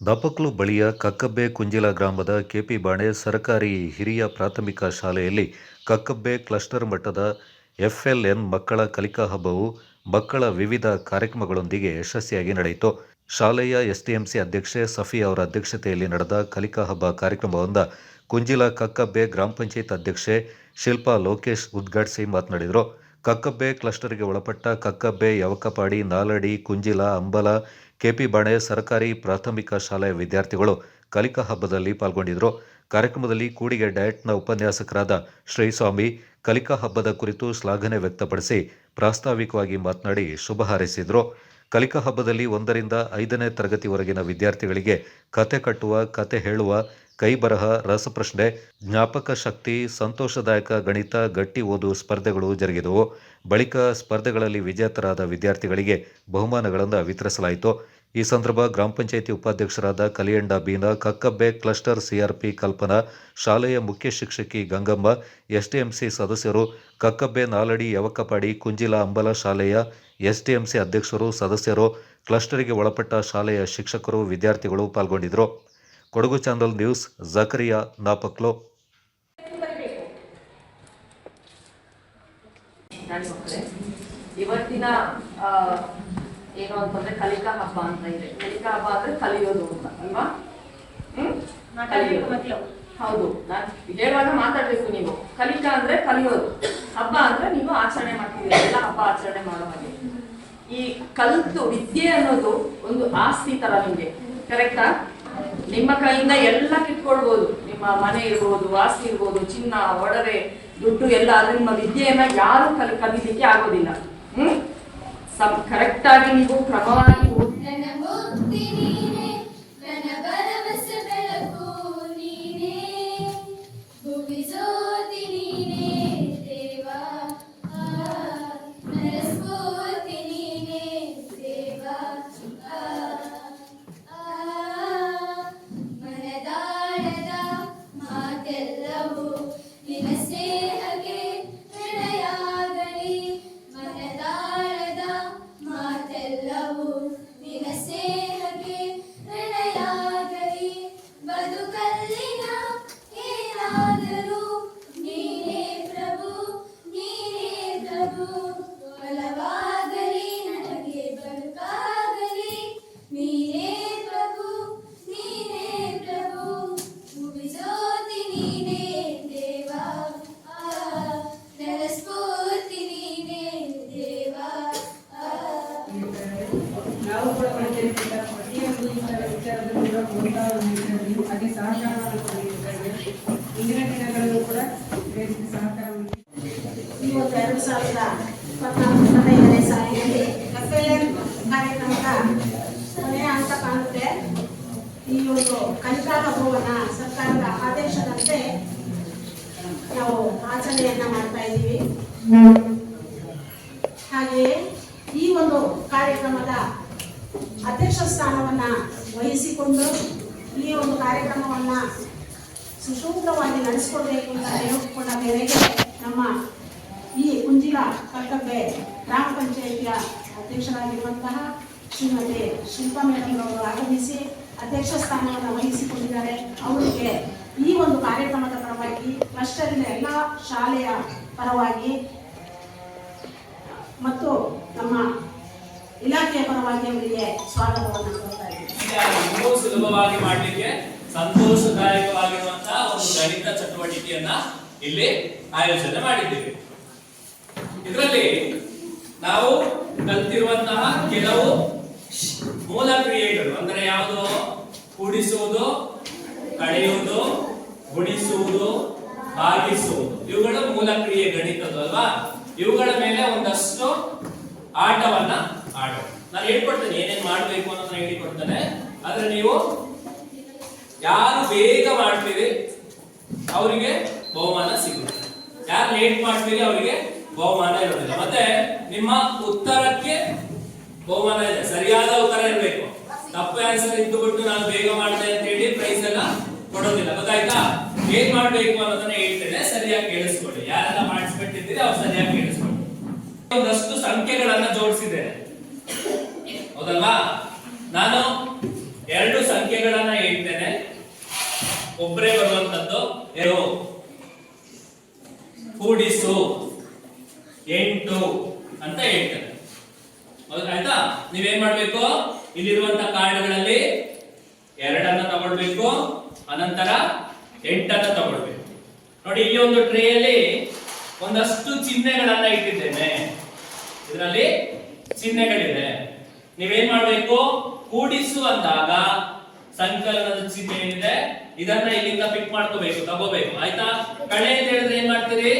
ದಪಕ್ಲು ಬಳಿಯ ಕಕ್ಕಬ್ಬೆ ಕುಂಜಿಲ ಗ್ರಾಮದ ಕೆಪಿ ಬಾಣೆ ಸರ್ಕಾರಿ ಹಿರಿಯ ಪ್ರಾಥಮಿಕ ಶಾಲೆಯಲ್ಲಿ ಕಕ್ಕಬ್ಬೆ ಕ್ಲಸ್ಟರ್ ಮಟ್ಟದ ಎಫ್ಎಲ್ಎನ್ ಮಕ್ಕಳ ಕಲಿಕಾ ಹಬ್ಬವು ಮಕ್ಕಳ ವಿವಿಧ ಕಾರ್ಯಕ್ರಮಗಳೊಂದಿಗೆ ಯಶಸ್ವಿಯಾಗಿ ನಡೆಯಿತು. ಶಾಲೆಯ ಎಸ್ಟಿಎಂಸಿ ಅಧ್ಯಕ್ಷೆ ಸಫಿ ಅವರ ಅಧ್ಯಕ್ಷತೆಯಲ್ಲಿ ನಡೆದ ಕಲಿಕಾ ಹಬ್ಬ ಕಾರ್ಯಕ್ರಮವೊಂದ ಕುಂಜಿಲ ಕಕ್ಕಬ್ಬೆ ಗ್ರಾಮ ಪಂಚಾಯತ್ ಅಧ್ಯಕ್ಷೆ ಶಿಲ್ಪಾ ಲೋಕೇಶ್ ಉದ್ಘಾಟಿಸಿ ಮಾತನಾಡಿದರು. ಕಕ್ಕಬ್ಬೆ ಕ್ಲಸ್ಟರ್ಗೆ ಒಳಪಟ್ಟ ಕಕ್ಕಬ್ಬೆ ಯವಕಪಾಡಿ ನಾಲಡಿ ಕುಂಜಿಲ ಅಂಬಲ ಕೆಪಿ ಬಾಣೆ ಸರ್ಕಾರಿ ಪ್ರಾಥಮಿಕ ಶಾಲೆಯ ವಿದ್ಯಾರ್ಥಿಗಳು ಕಲಿಕಾ ಹಬ್ಬದಲ್ಲಿ ಪಾಲ್ಗೊಂಡಿದ್ದರು. ಕಾರ್ಯಕ್ರಮದಲ್ಲಿ ಕೂಡಿಗೆ ಡಯಟ್ನ ಉಪನ್ಯಾಸಕರಾದ ಶ್ರೀಸ್ವಾಮಿ ಕಲಿಕಾ ಹಬ್ಬದ ಕುರಿತು ಶ್ಲಾಘನೆ ವ್ಯಕ್ತಪಡಿಸಿ ಪ್ರಾಸ್ತಾವಿಕವಾಗಿ ಮಾತನಾಡಿ ಶುಭ ಹಾರೈಸಿದರು. ಕಲಿಕಾ ಹಬ್ಬದಲ್ಲಿ ಒಂದರಿಂದ ಐದನೇ ತರಗತಿವರೆಗಿನ ವಿದ್ಯಾರ್ಥಿಗಳಿಗೆ ಕತೆ ಕಟ್ಟುವ, ಕತೆ ಹೇಳುವ ಕೈಬರಹ, ರಸಪ್ರಶ್ನೆ, ಜ್ಞಾಪಕ ಶಕ್ತಿ, ಸಂತೋಷದಾಯಕ ಗಣಿತ, ಗಟ್ಟಿ ಓದು ಸ್ಪರ್ಧೆಗಳು ಜರುಗಿದವು. ಬಳಿಕ ಸ್ಪರ್ಧೆಗಳಲ್ಲಿ ವಿಜೇತರಾದ ವಿದ್ಯಾರ್ಥಿಗಳಿಗೆ ಬಹುಮಾನಗಳನ್ನು ವಿತರಿಸಲಾಯಿತು. ಈ ಸಂದರ್ಭ ಗ್ರಾಮ ಪಂಚಾಯಿತಿ ಉಪಾಧ್ಯಕ್ಷರಾದ ಕಲಿಯಂಡ ಬೀನಾ, ಕಕ್ಕಬ್ಬೆ ಕ್ಲಸ್ಟರ್ ಸಿಆರ್ಪಿ ಕಲ್ಪನಾ, ಶಾಲೆಯ ಮುಖ್ಯ ಶಿಕ್ಷಕಿ ಗಂಗಮ್ಮ ಎಸ್ಟಿಎಂಸಿ ಸದಸ್ಯರು, ಕಕ್ಕಬ್ಬೆ ನಾಲಡಿ ಯವಕಪಾಡಿ, ಕುಂಜಿಲ ಅಂಬಲ ಶಾಲೆಯ ಎಸ್ಟಿಎಂಸಿ ಅಧ್ಯಕ್ಷರು, ಸದಸ್ಯರು, ಕ್ಲಸ್ಟರ್ಗೆ ಒಳಪಟ್ಟ ಶಾಲೆಯ ಶಿಕ್ಷಕರು, ವಿದ್ಯಾರ್ಥಿಗಳು ಪಾಲ್ಗೊಂಡಿದ್ದರು. Kodagu channel news Zakariya Napoklu. ಇವತ್ತಿನ ಆ, ಏನು ಅಂತಂದ್ರೆ ಕಲಿಕಾ ಹಬ್ಬ ಅಂತ ಇದೆ. ಕಲಿಕಾ ಹಬ್ಬ ಅಂದ್ರೆ ಕಲಿಯೋದು ಅಂತ ಅಲ್ವಾ? ಹ್ಮ್? ಕಲಿಯೋದು. ಹೌದು. ನಾನು ಹೇಳುವಾಗ ಮಾತಾಡ್ಬೇಕು ನೀವು. ಕಲಿಕಾ ಅಂದ್ರೆ ಕಲಿಯೋದು. ಹಬ್ಬ ಅಂದ್ರೆ ನೀವು ಆಚರಣೆ ಮಾಡ್ತೀವಿ ಎಲ್ಲ ಹಬ್ಬ ಆಚರಣೆ ಮಾಡೋ ಹಾಗೆ. ಈ ಕಲಿತು ವಿದ್ಯೆ ಅನ್ನೋದು ಒಂದು ಆಸ್ತಿ ತರ ನಿಮ್ಗೆ. ಕರೆಕ್ಟಾ ನಿಮ್ಮ ಕೈಯಿಂದ ಎಲ್ಲ ಕಿತ್ಕೊಳ್ಬಹುದು ನಿಮ್ಮ ಮನೆ ಇರ್ಬೋದು, ಆಸ್ತಿ ಇರ್ಬೋದು, ಚಿನ್ನ, ಒಡವೆ, ದುಡ್ಡು ಎಲ್ಲ ನಿಮ್ಮ ವಿದ್ಯೆಯನ್ನ ಯಾರು ಕಲಿ, ಕಲಿಲಿಕ್ಕೆ ಆಗೋದಿಲ್ಲ. ಹ್ಮ್? ಕರೆಕ್ಟ್ ಆಗಿ ನೀವು ಕ್ರಮವಾಗಿ ನಾವು ಕೂಡ ಪಂಚಾಯತಿಂದ ಪ್ರತಿಯೊಂದು ಈ ಥರ ವಿಚಾರದಲ್ಲಿ ಕೂಡ ಕೊಡ್ತಾ ನೀಡಿದ್ದೇವೆ ಹಾಗೆ ಸಹಕಾರವನ್ನು ಇಂದಿನ ದಿನಗಳಲ್ಲೂ ಕೂಡ ಸಹಕಾರವನ್ನು ಇವತ್ತು ಎರಡು ಸಾವಿರದ ಇಪ್ಪತ್ನಾಲ್ಕು ಇಪ್ಪತ್ತೈದನೇ ಸಾಲಿನಲ್ಲಿ ಎಫ್ ಹಂತ ಕಾಣುತ್ತೆ. ಈ ಒಂದು ಕಲಿಕಾಲ ಭವನ ಸರ್ಕಾರದ ಆದೇಶದಂತೆ ನಾವು ಆಚರಣೆಯನ್ನ ಮಾಡ್ತಾ ಇದ್ದೀವಿ ಹಾಗೆಯೇ ಈ ಒಂದು ಕಾರ್ಯಕ್ರಮದ ಅಧ್ಯಕ್ಷ ಸ್ಥಾನವನ್ನ ವಹಿಸಿಕೊಂಡು ಈ ಒಂದು ಕಾರ್ಯಕ್ರಮವನ್ನ ಸುಸೂತ್ರವಾಗಿ ನಡೆಸಿಕೊಡ್ಬೇಕು ಅಂತ ಹೇಳಿಕೊಂಡ ಮೇರೆಗೆ ನಮ್ಮ ಈ ಕುಂಜಿಲ ಕರ್ತವ್ಯ ಗ್ರಾಮ ಪಂಚಾಯಿತಿಯ ಅಧ್ಯಕ್ಷರಾಗಿರುವಂತಹ ಶ್ರೀಮತಿ ಶಿಲ್ಪಾ ಮೇಡಮ್ ಅವರು ಆಗಮಿಸಿ ಅಧ್ಯಕ್ಷ ಸ್ಥಾನವನ್ನು ವಹಿಸಿಕೊಂಡಿದ್ದಾರೆ. ಅವರಿಗೆ ಈ ಒಂದು ಕಾರ್ಯಕ್ರಮದ ಪರವಾಗಿ ಕ್ಲಸ್ಟರಿನ ಎಲ್ಲ ಶಾಲೆಯ ಪರವಾಗಿ ಮತ್ತು ನಮ್ಮ ಇಲಾಖೆಯ ಪರವಾಗಿ ಅವರಿಗೆ ಸ್ವಾಗತವನ್ನು ಕೊಡ್ತಾ ಸುಲಭವಾಗಿ ಮಾಡಲಿಕ್ಕೆ ಸಂತೋಷದಾಯಕವಾಗಿರುವಂತಹ ಒಂದು ಗಣಿತ ಚಟುವಟಿಕೆಯನ್ನ ಇಲ್ಲಿ ಆಯೋಜನೆ ಮಾಡಿದ್ದೇವೆ. ಇದರಲ್ಲಿ ನಾವು ಕಲ್ತಿರುವಂತಹ ಕೆಲವು ಮೂಲ ಕ್ರಿಯೆಗಳು, ಅಂದ್ರೆ ಯಾವುದು? ಕೂಡಿಸುವುದು, ಕಳೆಯುವುದು, ಗುಣಿಸುವುದು, ಭಾಗಿಸುವುದು. ಇವುಗಳು ಮೂಲ ಕ್ರಿಯೆ ಗಣಿತದ್ದು ಅಲ್ವಾ? ಇವುಗಳ ಮೇಲೆ ಒಂದಷ್ಟು ಆಟವನ್ನ ಆಡೋಣ ನಾನು ಹೇಳ್ಕೊಡ್ತೇನೆ, ಏನೇನ್ ಮಾಡ್ಬೇಕು ಅನ್ನೋದನ್ನ ಹೇಳಿಕೊಡ್ತೇನೆ. ಆದ್ರೆ ನೀವು ಯಾರು ಬೇಗ ಮಾಡ್ತೀರಿ, ಅವರಿಗೆ ಬಹುಮಾನ ಸಿಗುತ್ತೆ. ಯಾರು ಲೇಟ್ ಮಾಡ್ತೀರಿ, ಅವರಿಗೆ ಬಹುಮಾನ ಇರೋದಿಲ್ಲ. ಮತ್ತೆ ನಿಮ್ಮ ಉತ್ತರಕ್ಕೆ ಬಹುಮಾನ ಇದೆ. ಸರಿಯಾದ ಉತ್ತರ ಇರಬೇಕು. ತಪ್ಪು ಆನ್ಸರ್ ಇದ್ದುಬಿಟ್ಟು ನಾನು ಬೇಗ ಮಾಡಿದೆ ಅಂತ ಹೇಳಿ ಪ್ರೈಸ್ ಎಲ್ಲ ಕೊಡೋದಿಲ್ಲ. ಗೊತ್ತಾಯ್ತಾ? ಏನ್ ಮಾಡ್ಬೇಕು ಅನ್ನೋದನ್ನ ಹೇಳ್ತೇನೆ. ಸರಿಯಾಗಿ ಕೇಳಿಸ್ಕೊಳ್ಳಿ. ಯಾರೆಲ್ಲ ಮಾಡಿಸ್ಬಿಟ್ಟಿದ್ದೀರಿ ಅವ್ರು ಸರಿಯಾಗಿ ಕೇಳಿಸ್ಕೊಳ್ಳಿ. ಒಂದಷ್ಟು ಸಂಖ್ಯೆಗಳನ್ನ ಜೋಡಿಸಿದ್ದೇನೆ. ಹೌದಲ್ವಾ? ನಾನು ಎರಡು ಸಂಖ್ಯೆಗಳನ್ನ ಹೇಳ್ತೇನೆ. ಒಬ್ಬರೇ ಬರುವಂತದ್ದು ಏನು ಕೂಡಿಸು. ಎಂಟು ಅಂತ ಹೇಳ್ತೇನೆ. ಆಯ್ತಾ? ನೀವೇನ್ ಮಾಡ್ಬೇಕು? ಇಲ್ಲಿರುವಂತ ಕಾರ್ಡ್ಗಳಲ್ಲಿ ಎರಡನ್ನ ತಗೊಳ್ಬೇಕು, ಅನಂತರ ಎಂಟನ್ನ ತಗೊಳ್ಬೇಕು. ನೋಡಿ, ಇಲ್ಲಿ ಒಂದು ಟ್ರೇಯಲ್ಲಿ ಒಂದಷ್ಟು ಚಿಹ್ನೆಗಳನ್ನ ಇಟ್ಟಿದ್ದೇನೆ. ಇದರಲ್ಲಿ ಚಿಹ್ನೆಗಳಿದೆ. ನೀವೇನ್ ಮಾಡ್ಬೇಕು? ಕೂಡಿಸು ಅಂದಾಗ ಸಂಕಲನದ ಚಿಹ್ನೆ ಏನಿದೆ, ಇದನ್ನ ಇಲ್ಲಿಂದ ಪಿಕ್ ಮಾಡ್ಕೋಬೇಕು, ತಗೋಬೇಕು. ಆಯ್ತಾ? ಕಳೆ ಅಂತ ಹೇಳಿದ್ರೆ ಏನ್ ಮಾಡ್ತೀರಿ?